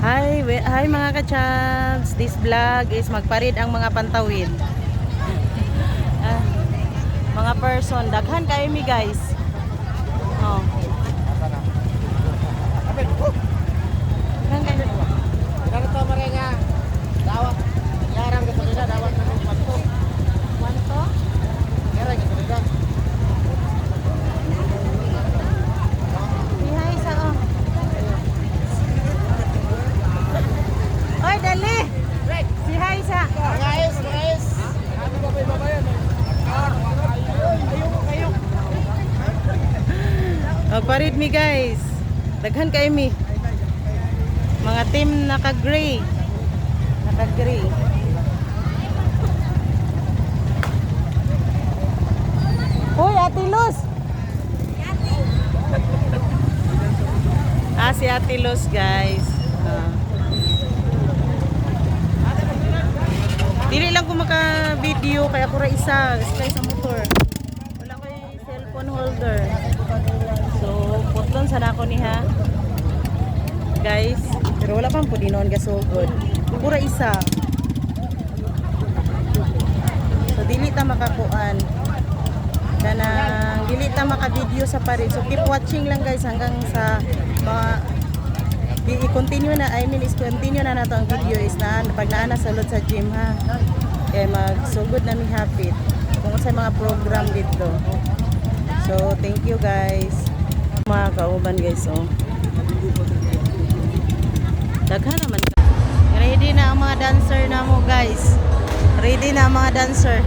Hi, hi mga kachams. This vlog is magparid ang mga pantawid. Ah, mga person, daghan kayo mi guys. Magparid mi guys. Daghan kayo mi. Mga team naka-gray. Naka-gray. Hoy, Ate Luz. ah, si Ate Luz, guys. Ah. Dili lang ko maka-video kaya ko ra isa, kaya sa motor. Wala yung cellphone holder. Putlon sana ako ni ha. Guys, pero wala pang pudi noon gasugod. Pura isa. So, dili ta makakuan. Kanang dili ta maka-video sa parid. So, keep watching lang guys hanggang sa mga i-continue na, I mean is continue na nato ang video is na pag naana sa lod sa gym ha. Kaya magsugod na mi hapit kung sa mga program dito. So, thank you guys. Mga kauban guys, oh. Daghan naman. Ready na ang mga dancer na mo guys. Ready na ang mga dancer.